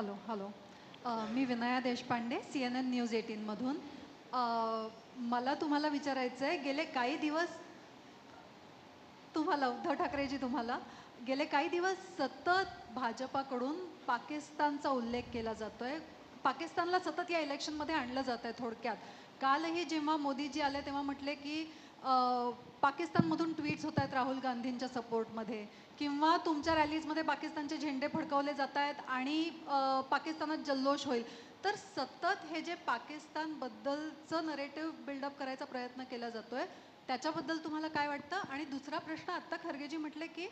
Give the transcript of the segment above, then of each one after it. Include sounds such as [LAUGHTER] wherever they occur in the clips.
Hello hello. मी Vinaya Deshpande C N N news एटीनमधून मला तुम्हाला विचारायचं आहे गेले काही दिवस तुम्हाला उद्धव ठाकरेजी तुम्हाला गेले काही दिवस सतत भाजपाकडून पाकिस्तानचा उल्लेख केला जातोय. पाकिस्तानला सतत या इलेक्शनमध्ये आणलं जात आहे थोडक्यात. कालही जेव्हा मोदीजी आले तेव्हा म्हटले की पाकिस्तानमधून ट्विट्स होत आहेत राहुल गांधींच्या सपोर्टमध्ये किंवा तुमच्या रॅलीजमध्ये पाकिस्तानचे झेंडे फडकवले जात आहेत आणि पाकिस्तानात जल्लोष होईल. तर सतत हे जे पाकिस्तानबद्दलचं नरेटिव्ह बिल्डअप करायचा प्रयत्न केला जातोय त्याच्याबद्दल तुम्हाला काय वाटतं? आणि दुसरा प्रश्न आत्ता खरगेजी म्हटले की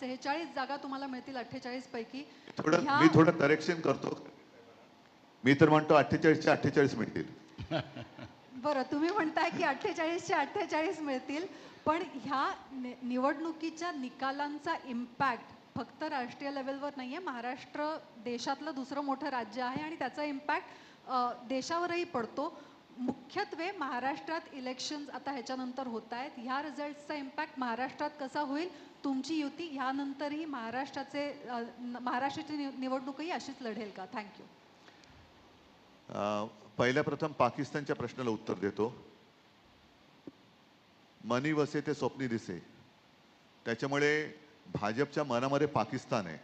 सेहेचाळीस जागा तुम्हाला मिळतील अठ्ठेचाळीस पैकी. थोडं मी थोडं करेक्शन करतो. मी तर म्हणतो अठ्ठेचाळीसचे अठ्ठेचाळीस मिळतील. [LAUGHS] बरं तुम्ही म्हणताय की अठ्ठेचाळीसचे अठ्ठेचाळीस मिळतील पण ह्या नि- निवडणुकीच्या निकालांचा इम्पॅक्ट फक्त राष्ट्रीय लेवलवर नाही आहे महाराष्ट्र देशातलं दुसरं मोठं राज्य आहे आणि त्याचा इम्पॅक्ट देशावरही पडतो. मुख्यत्वे महाराष्ट्रात इलेक्शन्स आता ह्याच्यानंतर होत आहेत ह्या रिझल्टचा इम्पॅक्ट महाराष्ट्रात कसा होईल तुमची युती ह्यानंतरही महाराष्ट्राचे महाराष्ट्राची निवडणूकही अशीच लढेल का? थँक्यू पहिल्या प्रथम पाकिस्तानच्या प्रश्नाला उत्तर देतो. मनी वसे ते स्वप्नी दिसे. त्याच्यामुळे भाजपच्या मनामध्ये पाकिस्तान आहे.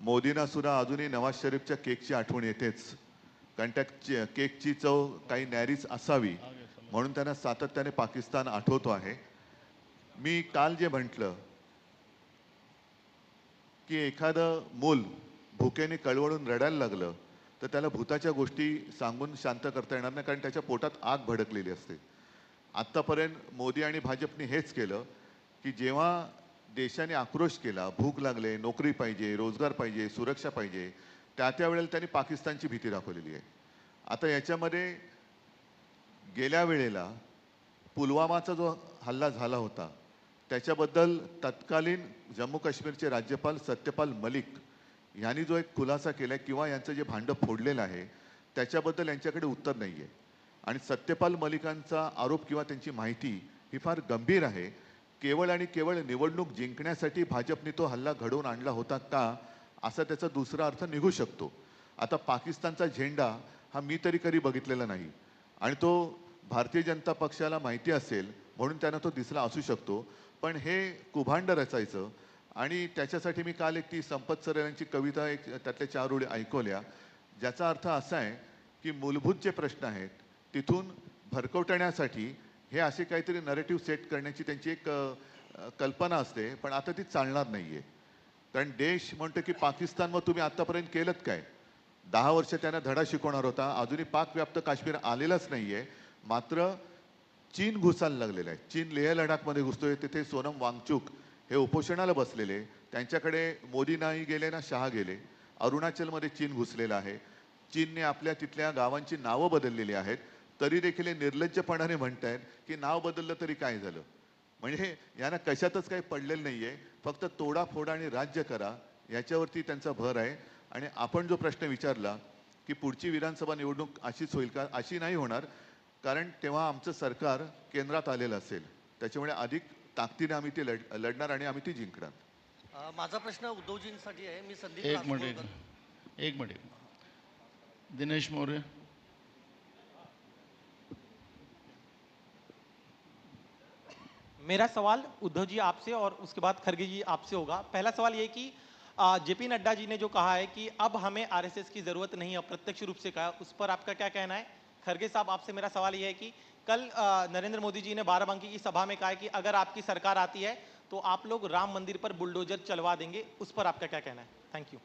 मोदींना सुद्धा अजूनही नवाज शरीफच्या केकची आठवण येतेच. कारण त्या केकची चव काही नॅरीच असावी. म्हणून त्यांना सातत्याने पाकिस्तान आठवतो आहे. मी काल जे म्हटलं की एखादं मूल भुकेने कळवळून रडायला लागलं तर त्याला भूताच्या गोष्टी सांगून शांत करता येणार नाही कारण त्याच्या पोटात आग भडकलेली असते. आत्तापर्यंत मोदी आणि भाजपने हेच केलं की जेव्हा देशाने आक्रोश केला भूक लागले नोकरी पाहिजे रोजगार पाहिजे सुरक्षा पाहिजे त्या त्या वेळेला त्यांनी पाकिस्तानची भीती दाखवलेली आहे. आता याच्यामध्ये गेल्या वेळेला पुलवामाचा जो हल्ला झाला होता त्याच्याबद्दल तत्कालीन जम्मू काश्मीरचे राज्यपाल सत्यपाल मलिक यांनी जो एक खुलासा केला आहे किंवा यांचं जे भांडं फोडलेलं आहे त्याच्याबद्दल यांच्याकडे उत्तर नाही आहे आणि सत्यपाल मलिकांचा आरोप किंवा त्यांची माहिती ही फार गंभीर आहे. केवळ आणि केवळ निवडणूक जिंकण्यासाठी भाजपने तो हल्ला घडवून आणला होता का असा त्याचा दुसरा अर्थ निघू शकतो. आता पाकिस्तानचा झेंडा हा मी तरी कधी बघितलेला नाही. आणि तो भारतीय जनता पक्षाला माहिती असेल म्हणून त्यांना तो दिसला असू शकतो. पण हे कुभांड रचायचं आणि त्याच्यासाठी मी काल एक ती संपत सर यांची कविता एक त्यातल्या चार ओळी ऐकवल्या. ज्याचा अर्थ असा आहे की मूलभूत जे प्रश्न आहेत तिथून भरकवटण्यासाठी हे असे काहीतरी नरेटिव्ह सेट करण्याची त्यांची एक कल्पना असते पण आता ती चालणार नाही आहे कारण देश म्हणतो की पाकिस्तानवर तुम्ही आत्तापर्यंत केलं काय? दहा वर्ष त्यांना धडा शिकवणार होता अजूनही पाकव्याप्त काश्मीर आलेलाच नाही आहे मात्र चीन घुसायला लागलेलं आहे. चीन लेह लडाखमध्ये घुसतोय तिथे सोनम वांगचूक हे उपोषणाला बसलेले त्यांच्याकडे मोदी नाही गेले ना शहा गेले अरुणाचलमध्ये चीन घुसलेलं आहे. चीनने आपल्या तिथल्या गावांची नावं बदललेली आहेत. तरी देखील हे निर्लज्जपणाने म्हणतायत की नाव बदललं तरी काय झालं? म्हणजे यांना कशातच काही पडलेलं नाही आहे फक्त तोडाफोडा आणि राज्य करा याच्यावरती त्यांचा भर आहे. आणि आपण जो प्रश्न विचारला की पुढची विधानसभा निवडणूक अशीच होईल का? अशी नाही होणार. कारण तेव्हा आमचं सरकार केंद्रात आलेलं असेल. त्याच्यामुळे अधिक ताकदीने आम्ही ते लढ लढणार आणि आम्ही ती जिंकणार. माझा प्रश्न उद्धवजींसाठी आहे. मी संदीप एक मिनिट. एक मिनिट. दिनेश मौर्य मेरा सवाल उद्धव जी आपसे और उसके बाद खरगे जी आपसे होगा। पहला सवाल ये कि जेपी नड्डा जी ने जो कहा है कि अब हमें आरएसएस की ज़रूरत नहीं है अप्रत्यक्ष रूप से कहा उस पर आपका क्या कहना है? खरगे साहब, आपसे मेरा सवाल ये है कि कल नरेंद्र मोदी जी ने बाराबंकी की सभा में कहा है कि अगर आपकी सरकार आती है तो आप लोग राम मंदिर पर बुलडोजर चलवा देंगे। उस पर आपका क्या कहना है? थैंक यू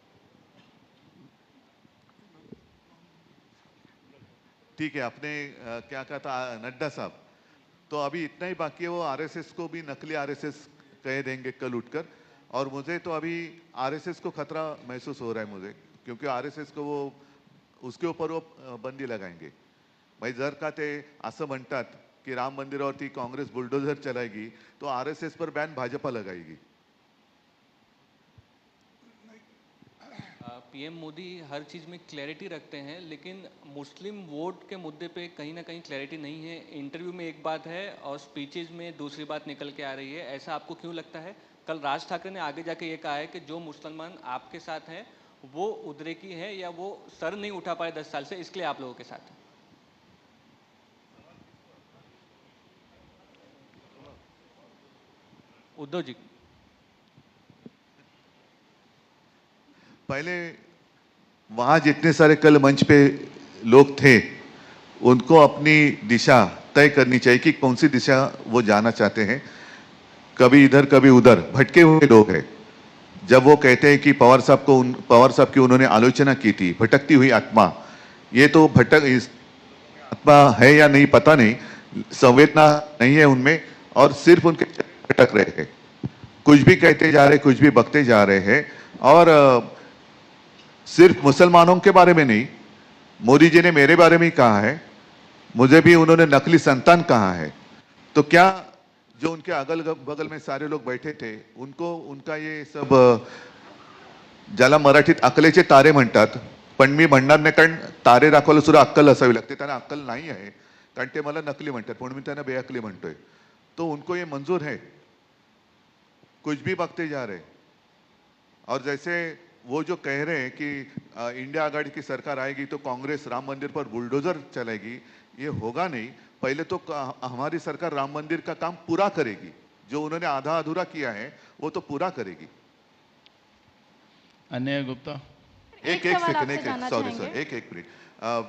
ठीक है, आपने क्या कहा था? नड्डा साहब। तो अभी इतना ही बाकी है, वो आरएसएस को भी नकली आरएसएस कह देंगे कल उठकर। और मुझे तो अभी आरएसएस को खतरा महसूस हो रहा है मुझे, क्योंकि आरएसएस को वो, उसके ऊपर वो बंदी लगाएँगे। भाई, जर का ते असं की राम मंदिरावरती काँग्रेस बुलडोझर चलाएगी तो आरएसएस पर बॅन भाजपा लगाएगी पीएम मोदी हर चीज़ में क्लैरिटी रखते हैं, लेकिन मुस्लिम वोट के मुद्दे पे कहीं ना कहीं क्लैरिटी नहीं है। इंटरव्यू में एक बात है और स्पीचेज में दूसरी बात निकल के आ रही है। ऐसा आपको क्यों लगता है? कल राज ठाकरे ने आगे जाके ये कहा है कि जो मुसलमान आपके साथ हैं, वो उदरे की है या वो सर नहीं उठा पाए दस साल से इसलिए आप लोगों के साथ हैं? उद्धव जी। पहले वहाँ जितने सारे कल मंच पे लोग थे, उनको अपनी दिशा तय करनी चाहिए कि कौन सी दिशा वो जाना चाहते हैं। कभी इधर, कभी उधर, भटके हुए लोग हैं। जब वो कहते हैं कि पवार साहब को उन, पवार साहब की उन्होंने आलोचना की थी, भटकती हुई आत्मा, ये तो भटक, इस आत्मा है या नहीं पता नहीं, संवेदना नहीं है उनमें, और सिर्फ़ उनके भटक रहे हैं। कुछ भी कहते जा रहे कुछ भी बकते जा रहे हैं। और सिर्फ मुसलमानों के बारे में नहीं मोदी जी ने मेरे बारे में ही कहा है मुझे भी उन्होंने नकली संतान कहा है। तो क्या जो उनके अगल बगल में सारे लोग बैठे थे उनको उनका ये सब ज्याला मराठीत अकलेचे तारे म्हणतात पण मी म्हणणार नाही कारण तारे दाखवायला सुद्धा अक्कल असावी लागते त्यांना अक्कल नाही आहे कारण ते मला नकली म्हणतात म्हणून मी त्यांना बेअकली म्हणतोय। तो उनको ये मंजूर है। कुछ भी बकते जा रहे और जैसे वो जो कह रहे हैं कि अ, इंडिया आघाड़ी की सरकार आएगी तो कांग्रेस राम मंदिर पर बुलडोजर चलाएगी ये होगा नहीं। पहले तो हमारी सरकार राम मंदिर का काम पूरा करेगी। जो उन्होंने आधा अधूरा किया है वो तो पूरा करेगी। अन्य गुप्ता? एक एक एक सेकंड एक एक सॉरी सर एक एक मिनट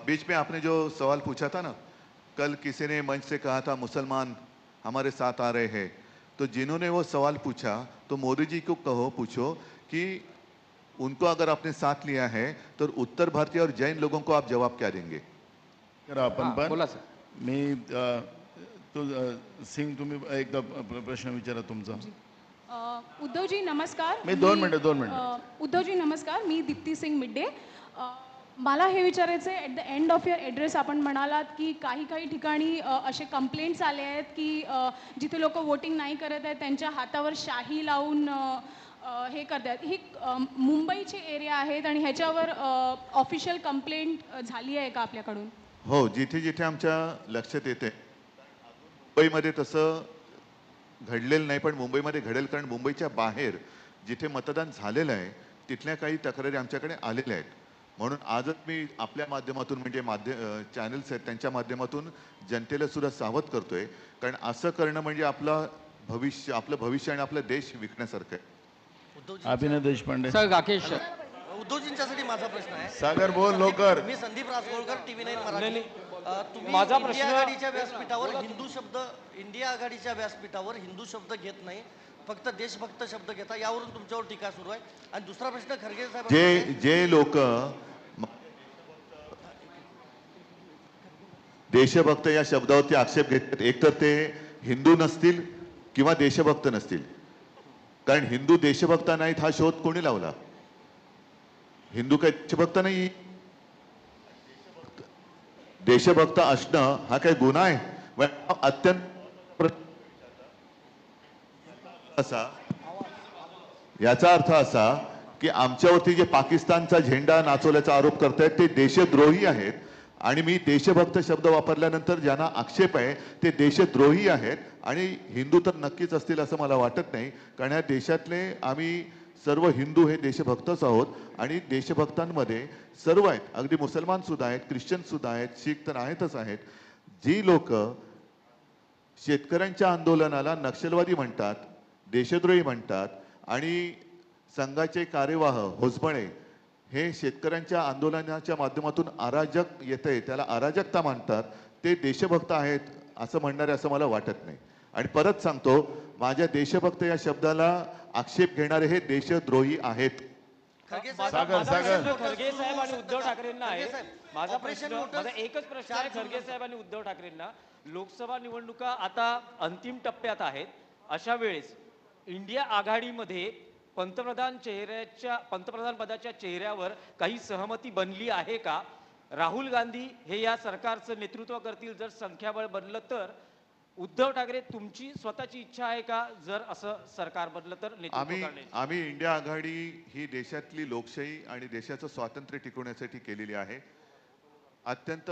बीच में आपने जो सवाल पूछा था ना कल किसी ने मंच से कहा था मुसलमान हमारे साथ आ रहे हैं तो जिन्होंने वो सवाल पूछा तो मोदी जी को कहो पूछो कि उनको अगर आपने साथ लिया है तो उत्तर भारतीय और जैन लोगों को आप जवाब क्या देंगे? आपण हाँ, बोला सर। मी तो सिंग तुम्ही एकदा प्रश्न विचारा तुमचा उद्धवजी नमस्कार। मी दोन मिनिटं, दोन मिनिटं. अ, उद्धवजी नमस्कार। मी दीप्ती सिंग मिड्डे। मला हे विचारायचं आहे at the end of your address आपण म्हणालात की काही काही ठिकाणी असे कंप्लेंट्स आले आहेत की जिथे लोक वोटिंग नाही करत आहेत त्यांच्या हातावर शाही लावून हे करत हे करतात ही मुंबईची मुंबईचे एरिया आहेत आणि ह्याच्यावर ऑफिशियल कंप्लेंट झाली आहे का आपल्याकडून? हो जिथे जिथे आमच्या लक्षात येते. मुंबईमध्ये तसं घडलेलं नाही पण मुंबईमध्ये घडेल कारण मुंबईच्या बाहेर जिथे मतदान झालेलं आहे तिथल्या काही तक्रारी आमच्याकडे आलेल्या आहेत. म्हणून आजच मी आपल्या माध्यमातून म्हणजे माध्य चॅनल्स आहेत त्यांच्या माध्यमातून जनतेला सुद्धा सावध करतोय. कारण असं करणं म्हणजे आपलं भविष्य आपलं भविष्य आणि आपला देश विकण्यासारखं आहे. अभिनय देशपांडे. सर राकेश उद्धवजींच्यासाठी माझा प्रश्न आहे. सागर बोल लवकर. मी संदीप रासगोळकर टीव्ही नाईन मराठी. माझा इंडिया प्रश्न- आघाडीच्या व्यासपीठावर हिंदू शब्द इंडिया आघाडीच्या व्यासपीठावर हिंदू शब्द घेत नाही. फक्त देशभक्त शब्द घेता. यावरून तुमच्यावर टीका सुरू आहे. आणि दुसरा प्रश्न खरगे साहेब जे जे लोक देशभक्त या शब्दावरती आक्षेप घेतात एकतर ते हिंदू नसतील किंवा देशभक्त नसतील. कारण हिंदू देशभक्त नाहीत हा शोध कोणी लावला? हिंदू काही देशभक्त नाही. देशभक्त असणं हा काही गुन्हा आहे. अत्यंत असा याचा अर्थ असा की आमच्यावरती जे पाकिस्तानचा झेंडा नाचवल्याचा आरोप करतायत ते देशद्रोही आहेत. आणि मी देशभक्त शब्द वापरल्यानंतर ज्यांना आक्षेप आहे ते देशद्रोही आहेत. आणि हिंदू तर नक्कीच असतील असं मला वाटत नाही कारण या देशातले आम्ही सर्व हिंदू हे देशभक्तच आहोत. आणि देशभक्तांमध्ये सर्व आहेत अगदी मुसलमानसुद्धा आहेत ख्रिश्चनसुद्धा आहेत शीख तर आहेतच आहेत. जी लोक शेतकऱ्यांच्या आंदोलनाला नक्षलवादी म्हणतात देशद्रोही म्हणतात आणि संघाचे कार्यवाह होसबळे हे शेतकऱ्यांच्या आंदोलनाच्या माध्यमातून अराजक येते त्याला अराजकता मानतात ते देशभक्त आहेत असं म्हणणारे असं मला वाटत नाही. आणि परत सांगतो माझ्या देशभक्त या शब्दाला आक्षेप घेणारे हे देशद्रोही आहेत. सागर, माझा सागर. खरगे साहेब आणि उद्धव ठाकरेंना आहे. माझा प्रश्न माझा एकच प्रश्न आहे खरगे. साहेब आणि उद्धव ठाकरेंना. लोकसभा निवडणुका आता अंतिम टप्प्यात आहेत. अशा वेळेस इंडिया आघाडीमध्ये पंतप्रधान चेहऱ्याच्या पंतप्रधान पदाच्या चेहऱ्यावर काही सहमती बनली आहे का? राहुल गांधी हे या सरकारचं नेतृत्व करतील जर संख्याबळ बनलं तर? उद्धव ठाकरे तुमची स्वतःची इच्छा आहे का जर असं सरकार बनलं तर आम्ही आम्ही इंडिया आघाडी ही देशातली लोकशाही आणि देशाचं स्वातंत्र्य टिकवण्यासाठी केलेली आहे. अत्यंत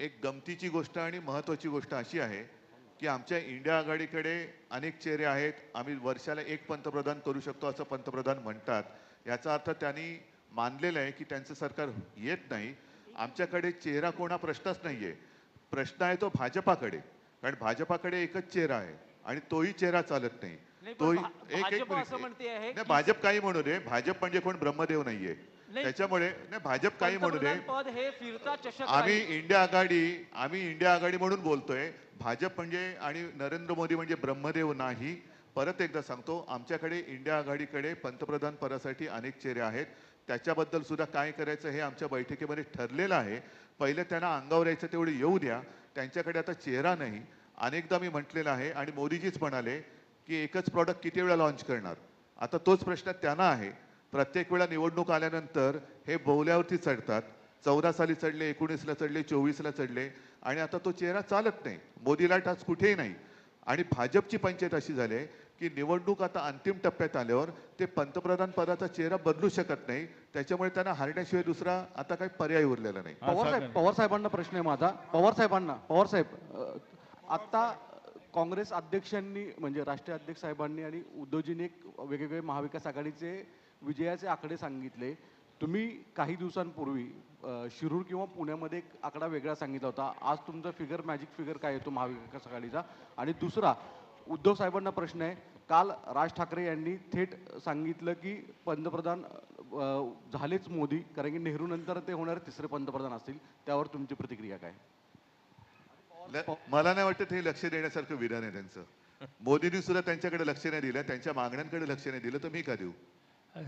एक गमतीची गोष्ट आणि महत्वाची गोष्ट अशी आहे की आमच्या इंडिया आघाडीकडे अनेक चेहरे आहेत. आम्ही वर्षाला एक पंतप्रधान करू शकतो असं पंतप्रधान म्हणतात. याचा अर्थ त्यांनी मानलेलं आहे की त्यांचं सरकार येत नाही. आमच्याकडे चेहरा कोणा प्रश्नच नाहीये. प्रश्न आहे तो भाजपाकडे. कारण भाजपाकडे एकच चेहरा आहे आणि तोही चेहरा चालत नाही. नाही, तोही एक एक भाजप आहे नाही काही म्हणू दे भाजप म्हणजे कोण? ब्रह्मदेव नाहीये. नाही. त्याच्यामुळे नाही भाजप काही म्हणू दे आम्ही. इंडिया आघाडी आम्ही इंडिया आघाडी म्हणून बोलतोय. भाजप म्हणजे आणि नरेंद्र मोदी म्हणजे ब्रह्मदेव नाही. परत एकदा सांगतो आमच्याकडे इंडिया आघाडीकडे पंतप्रधान पदासाठी अनेक चेहरे आहेत. त्याच्याबद्दल सुद्धा काय करायचं हे आमच्या बैठकीमध्ये ठरलेलं आहे. पहिले त्यांना अंगावर यायचं तेवढे येऊ द्या. त्यांच्याकडे आता चेहरा नाही. अनेकदा मी म्हटलेलं आहे आणि मोदीजीच म्हणाले की एकच प्रॉडक्ट किती वेळा लॉन्च करणार? आता तोच प्रश्न त्यांना आहे. प्रत्येक वेळा निवडणूक आल्यानंतर हे बोवल्यावरती चढतात. चौदा साली चढले एकोणीसला चढले चोवीसला चढले आणि आता तो चेहरा चालत नाही. मोदीला टाच कुठेही नाही. आणि भाजपची पंचायत अशी झाली आहे की निवडणूक आता अंतिम टप्प्यात आल्यावर ते पंतप्रधान पदाचा चेहरा बदलू शकत नाही. त्याच्यामुळे त्यांना हारण्याशिवाय दुसरा आता काही पर्याय उरलेला नाही. पवार. साहेब पवार साहेबांना प्रश्न आहे माझा. पवार साहेबांना पवार साहेब आता काँग्रेस अध्यक्षांनी म्हणजे राष्ट्रीय अध्यक्ष साहेबांनी आणि उद्धवजींनी एक वेगवेगळे महाविकास आघाडीचे विजयाचे आकडे सांगितले. तुम्ही काही दिवसांपूर्वी शिरूर किंवा पुण्यामध्ये एक आकडा वेगळा सांगितला होता. आज तुमचा फिगर मॅजिक फिगर काय येतो महाविकास आघाडीचा? आणि दुसरा उद्धव साहेबांना प्रश्न आहे. काल राज ठाकरे यांनी थेट सांगितलं की पंतप्रधान झालेच मोदी कारण की नेहरू नंतर ते होणारे तिसरे पंतप्रधान असतील. त्यावर तुमची प्रतिक्रिया काय? मला नाही वाटत हे लक्ष देण्यासारखं विधान आहे त्यांचं. मोदींनी सुद्धा त्यांच्याकडे लक्ष नाही दिलं त्यांच्या मागण्यांकडे लक्ष नाही दिलं तर मी का देऊ? Sí.